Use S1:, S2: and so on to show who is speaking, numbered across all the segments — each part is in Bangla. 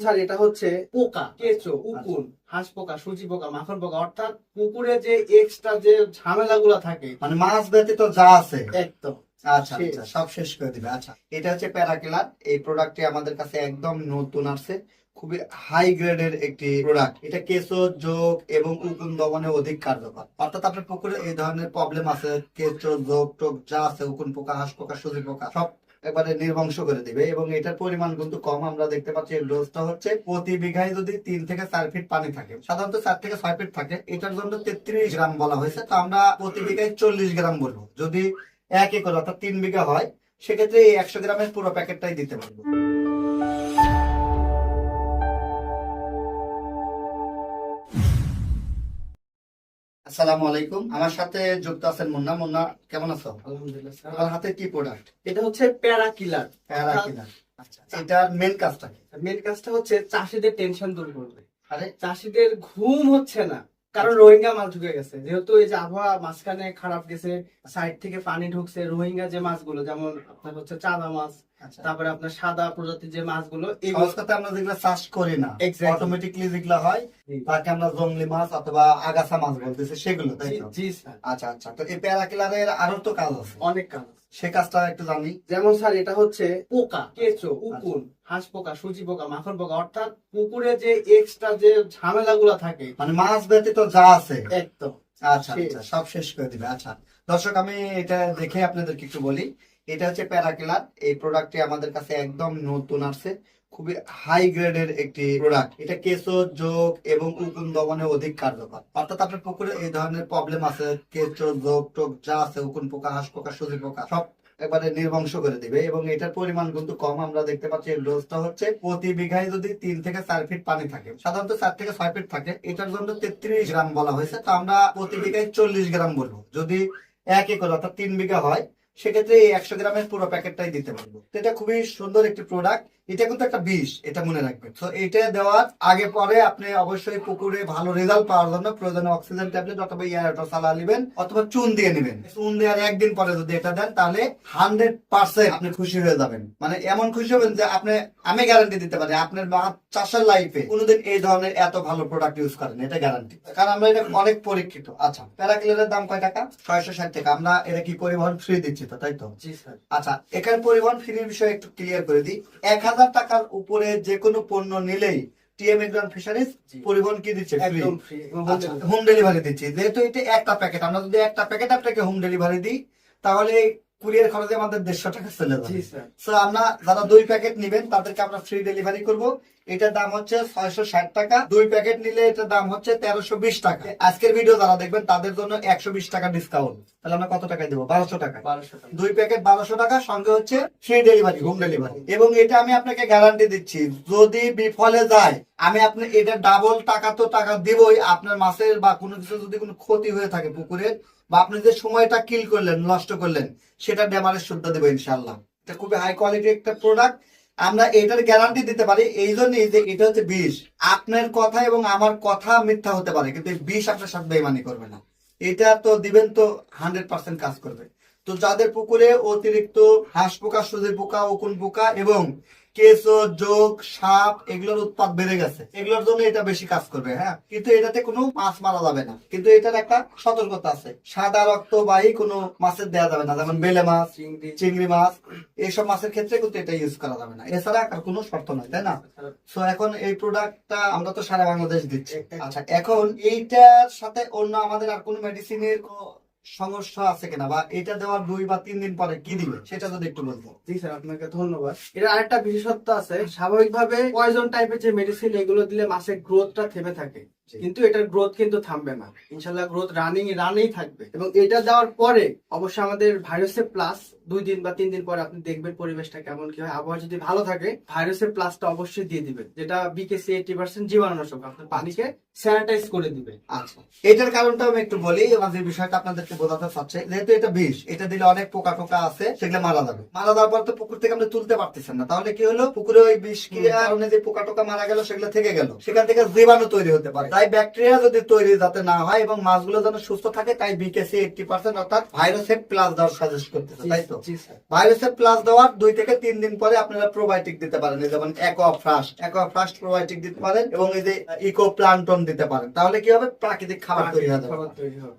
S1: স্যার এটা হচ্ছে পোকা কেঁচো উকুন হাঁস পোকা সুজি পোকা মাখন পোকা অর্থাৎ পুকুরে যে এক্সট্রা যে ঝামেলাগুলো থাকে।
S2: মানে মাছ ব্যতীত যা আছে।
S1: একদম।
S2: আচ্ছা আচ্ছা সব শেষ করে দিবে। আচ্ছা এটা হচ্ছে প্যারাকিলার এই প্রোডাক্টটি আমাদের কাছে একদম নতুন আসছে। খুবই হাই গ্রেডের একটি প্রোডাক্ট এটা কেঁচো যোগ এবং উকুন দমনে অধিক কার্যকর। অর্থাৎ আপনার পুকুরে এই ধরনের প্রবলেম আছে। কেঁচো যোগ টোক যা আছে উকুন পোকা হাঁস পোকা সুজি পোকা সব একবারে নির্বংশ করে দিবে এবং এটার পরিমাণ কিন্তু কম আমরা দেখতে পাচ্ছি এর ডোজটা হচ্ছে প্রতি বিঘায় যদি তিন থেকে চার ফিট পানি থাকে, সাধারণত চার থেকে ছয় ফিট থাকে, এটার জন্য তেত্রিশ গ্রাম বলা হয়েছে। তো আমরা প্রতি বিঘায় চল্লিশ গ্রাম বলব। যদি এক একর অর্থাৎ তিন বিঘা হয়, সেক্ষেত্রে এই একশো গ্রামের পুরো প্যাকেটটাই দিতে পারব। আসসালামু আলাইকুম। আমার সাথে যুক্ত আছেন মুন্না। মুন্না কেমন আছো?
S1: আলহামদুলিল্লাহ স্যার।
S2: আমার হাতে কি প্রোডাক্ট
S1: এটা হচ্ছে প্যারা কিলার।
S2: প্যারা কিলার। আচ্ছা এটার মেন কাজটা কি?
S1: মেন কাজটা হচ্ছে চাষিদের টেনশন দূর করবে।
S2: আরে।
S1: চাষিদের ঘুম হচ্ছে না। কারণ রোহিঙ্গা মাছ ঢুকে গেছে। যেহেতু এই যে আবহাওয়া মাঝখানে খারাপ গেছে সাইড থেকে পানি ঢুকছে রোহিঙ্গা যে মাছগুলো যেমন আপনার হচ্ছে চাঁদা মাছ
S2: আচ্ছা।
S1: তারপরে আপনার সাদা প্রজাতির যে মাছগুলো এগুলো
S2: কথা আমরা যেগুলো চাষ করি না. অটোমেটিকলি যেগুলো হয় তাকে আমরা জংলি মাছ অথবা আগাছা মাছ বলতেছি সেগুলো তাই
S1: জি-
S2: আচ্ছা আচ্ছা তো এই প্যারাকিলারের আরও তো কাজ আছে।
S1: অনেক কাজ আছে।
S2: সে কাজটা একটু জানি।
S1: যেমন স্যার এটা হচ্ছে পোকা কেঁচো উকুন। হাঁস পোকা সুজি পোকা মাখন পোকা অর্থাৎ পুকুরে যে এক্সট্রা যে ঝামেলাগুলো থাকে।
S2: মানে মাছ ব্যতীত যা আছে।
S1: একদম।
S2: আচ্ছা আচ্ছা সব শেষ করে দিবে। আচ্ছা দর্শক আমি এটা দেখে আপনাদেরকে একটু বলি। এটা হচ্ছে প্যারাকিলার এই প্রোডাক্টটি আমাদের কাছে একদম নতুন আসছে। খুবই হাই গ্রেডের একটি প্রোডাক্ট এটা কেঁচো যোগ এবং উকুন দমনে অধিক কার্যকর। অর্থাৎ আপনার পুকুরে এই ধরনের প্রবলেম আছে। কেঁচো যোগ টোক যা আছে উকুন পোকা হাঁস পোকা সুজি পোকা সব একবারে নির্বংশ করে দিবে এবং এটার পরিমাণ কিন্তু কম আমরা দেখতে পাচ্ছি। এর ডোজটা হচ্ছে প্রতি বিঘায় যদি তিন থেকে চার ফিট পানি থাকে, সাধারণত চার থেকে ছয় ফিট থাকে, এটার জন্য তেত্রিশ গ্রাম বলা হয়েছে। তো আমরা প্রতি বিঘায় চল্লিশ গ্রাম বলব। যদি এক একর অর্থাৎ তিন বিঘা হয় সেক্ষেত্রে এই একশো গ্রামের পুরো প্যাকেটটাই দিতে পারব। এটা খুবই সুন্দর একটি প্রোডাক্ট এটা কিন্তু একটা বিষ, এটা মনে রাখবেন। তো এটা দেওয়ার আগে পরে আপনি অবশ্যই পুকুরে ভালো রেজাল্ট পাওয়ার জন্য প্রয়োজনে অক্সিজেন ট্যাবলেট অথবা ইয়ারটা সালা নেবেন অথবা চুন দিয়ে নেবেন। চুন দেওয়ার একদিন পরে যদি এটা দেন, তাহলে হান্ড্রেড পার্সেন্ট আপনি খুশি হয়ে যাবেন। মানে এমন খুশি হবেন যে আপনি, আমি গ্যারান্টি দিতে পারি, আপনার চাষের লাইফে কোনোদিন এই ধরনের এত ভালো প্রোডাক্ট ইউজ করেন, এটা গ্যারান্টি কারণ আমরা এটা অনেক পরীক্ষিত। আচ্ছা প্যারাকিলারের দাম কয় টাকা? ছয়শো ষাট টাকা। আমরা এটা কি পরিবহন ফ্রি দিচ্ছি। তো তাই তো? আচ্ছা এখানে পরিবহন ফ্রির বিষয়ে একটু ক্লিয়ার করে দিই। এক হাজার টাকার উপরে যে কোনো পণ্য নিলেই টিএম ফিশারিজ পরিবহন কি দিচ্ছে? ফ্রি
S1: ফ্রি
S2: আচ্ছা হোম ডেলিভারি দিচ্ছি। যেহেতু এটা একটা প্যাকেট আমরা যদি একটা প্যাকেট আপনাকে হোম ডেলিভারি দিই তাহলে কুরিয়ার খরচে আমাদের দেড়শো টাকা চলে যাবে।
S1: স্যার।
S2: সো আমরা যারা দুই প্যাকেট নিবেন তাদেরকে আমরা ফ্রি ডেলিভারি করব। এটার দাম হচ্ছে ছয়শো ষাট টাকা। দুই প্যাকেট নিলে এটার দাম হচ্ছে তেরোশো বিশ টাকা। আজকের ভিডিও যারা দেখবেন তাদের জন্য একশো বিশ টাকা ডিসকাউন্ট তাহলে আমরা কত টাকায় দেবো? বারোশো টাকা
S1: বারোশো
S2: দুই প্যাকেট বারোশো টাকা সঙ্গে হচ্ছে ফ্রি ডেলিভারি হোম ডেলিভারি এবং এটা আমি আপনাকে গ্যারান্টি দিচ্ছি যদি বিফলে যায় আমি আপনি এটা ডাবল টাকা তো টাকা দিবই আপনার মাছের বা কোনো কিছু যদি কোনো ক্ষতি হয়ে থাকে পুকুরের বা আপনি যে সময়টা কিল করলেন নষ্ট করলেন সেটা ড্যামারেজ শুদ্ধ দেবো ইনশাল্লাহ এটা খুবই হাই কোয়ালিটি একটা প্রোডাক্ট আমরা এটার গ্যারান্টি দিতে পারি, এই জন্যই যে এটা হচ্ছে বিষ। আপনার কথা এবং আমার কথা মিথ্যা হতে পারে, কিন্তু বিষ আপনার সাথে বেমানি করবে না। এটা তো দিবেন তো হান্ড্রেড পার্সেন্ট কাজ করবে। তো যাদের পুকুরে অতিরিক্ত হাঁস পোকা সুজি পোকা উকুন পোকা এবং কেঁচো যোগ সাপ এগুলোর উৎপাদ বেড়ে গেছে। এগুলোর জন্য এটা বেশি কাজ করবে হ্যাঁ? কিন্তু এটাতে কোনো মাছ মারা যাবে না। কিন্তু এটার একটা সতর্কতা আছে। সাদা রক্তবাহী কোনো মাছের দেওয়া যাবে না যেমন বেলে মাছ
S1: চিংড়ি।
S2: চিংড়ি মাছ এইসব মাছের ক্ষেত্রে কিন্তু এটা ইউজ করা যাবে না। এছাড়া আর কোনো শর্ত নয় তাই না? সো এখন এই প্রোডাক্টটা আমরা তো সারা বাংলাদেশ দিচ্ছি। আচ্ছা এখন এইটার সাথে অন্য আমাদের আর কোনো মেডিসিনের সমস্যা আছে কিনা বা এটা দেওয়ার দুই বা তিন দিন পরে কি দিবে, সেটা যদি একটু বলব
S1: জি স্যার, আপনাকে ধন্যবাদ এটা আরেকটা বিশেষত্ব আছে, স্বাভাবিকভাবে পয়জন টাইপের যে মেডিসিন এগুলো দিলে মাছের গ্রোথটা থেমে থাকে। কিন্তু এটার গ্রোথ কিন্তু থামবে না। ইনশাল্লাহ গ্রোথ রানিং রানেই থাকবে। এবং এটা দেওয়ার পরে অবশ্যই আমাদের ভাইরাসের প্লাস দুই দিন বা তিন দিন পরে আপনি দেখবেন পরিবেশটা কেমন কি হয় আবহাওয়া যদি ভালো থাকে ভাইরাসের প্লাসটা অবশ্যই দিয়ে দিবেন। যেটা বিকেসি এইটি পার্সেন্ট জীবাণুনাশক আপনার পানিকে স্যানিটাইজ করে দিবে।
S2: আচ্ছা। এটার কারণটা আমি একটু বলি এবং যে বিষয়টা আপনাদেরকে বোঝাতে চাচ্ছে যেহেতু এটা বিষ এটা দিলে অনেক পোকা টোকা আছে সেগুলো মারা যাবে। মারা যাওয়ার পর তো পুকুর থেকে আমরা তুলতে পারতেছেন না। তাহলে কি হলো? পুকুরে ওই বিষ কি কারণে যে পোকা টোকা মারা গেল সেগুলো থেকে গেল। সেখান থেকে জীবাণু তৈরি হতে পারে। তাই ব্যাকটেরিয়া যদি তৈরি যাতে না হয় এবং মাছগুলো যেন সুস্থ থাকে তাই বিকেসি এইটটি পার্সেন্ট অর্থাৎ ভাইরাসের প্লাস দেওয়ার সাজেস্ট করতেছে তাই তো? ভাইরাসের প্লাস দেওয়ার দুই থেকে তিন দিন পরে আপনারা প্রোবায়োটিক দিতে পারেন যেমন অ্যাকোয়া ফাস্ট প্রোবায়োটিক দিতে পারেন এবং এই যে ইকো প্লান্টন দিতে পারেন। তাহলে কি হবে? প্রাকৃতিক খাবার তৈরি
S1: হবে।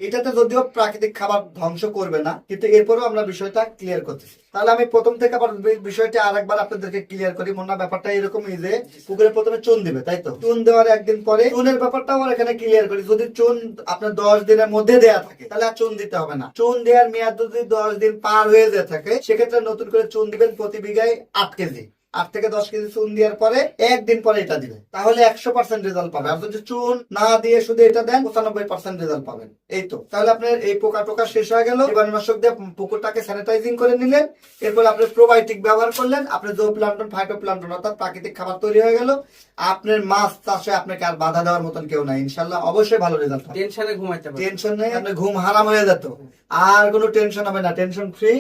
S2: এটাতে যদিও প্রাকৃতিক খাবার ধ্বংস করবে না কিন্তু এরপরেও আমরা বিষয়টা ক্লিয়ার করতেছি। তাহলে আমি প্রথম থেকে আবার বিষয়টা আরেকবার আপনাদেরকে ক্লিয়ার করি। মনে হয় ব্যাপারটা এরকমই যে পুকুরে প্রথমে চুন দিবে তাই তো? চুন দেওয়ার একদিন পরে চুনের ব্যাপারটা আমার এখানে ক্লিয়ার করি। যদি চুন আপনার দশ দিনের মধ্যে দেয়া থাকে, তাহলে আর চুন দিতে হবে না। চুন দেওয়ার মেয়াদ যদি দশ দিন পার হয়ে যেয়ে থাকে, সেক্ষেত্রে নতুন করে চুন দিবেন প্রতি বিঘায় আট কেজি। আট থেকে দশ কেজি চুন দেওয়ার পরে একদিন পরে এটা দিবেন তাহলে একশো পার্সেন্ট রেজাল্ট পাবে। আর যদি চুন না দিয়ে শুধু এটা দেন পঁচানব্বই পার্সেন্ট রেজাল্ট পাবেন। এই তো। তাহলে আপনার এই পোকা টোকা শেষ হয়ে গেল। জীবাণুনাশক দিয়ে পুকুরটাকে স্যানিটাইজিং করে নিলেন। এরপর আপনি প্রোবায়োটিক ব্যবহার করলেন। আপনার জো প্লান্টন ফাইটো প্লান্টন অর্থাৎ প্রাকৃতিক খাবার তৈরি হয়ে গেল। আপনার মাছ চাষে আপনাকে আর বাধা দেওয়ার মতন কেউ নাই। ইনশাল্লাহ অবশ্যই ভালো রেজাল্ট
S1: টেনশনে ঘুমাইতে
S2: টেনশন নেই। আপনার ঘুম হারাম হয়ে যেত। আর কোনো টেনশন হবে না। টেনশন ফ্রি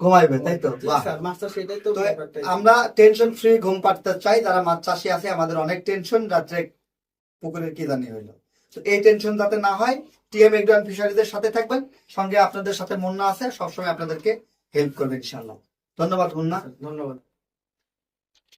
S2: ঘুমাইবে তাই তো। আমরা টেনশন ফ্রি ঘুম পাড়তে চাই যারা মাছ চাষি আছে আমাদের অনেক টেনশন রাত্রে পুকুরের কি জানি হইল। তো এই টেনশন যাতে না হয় টিএম এগ্রান ফিশারিদের সাথে থাকবেন সঙ্গে আপনাদের সাথে মুন্না আছে সবসময় আপনাদেরকে হেল্প করবে ইনশাল্লাহ ধন্যবাদ মুন্না।
S1: ধন্যবাদ।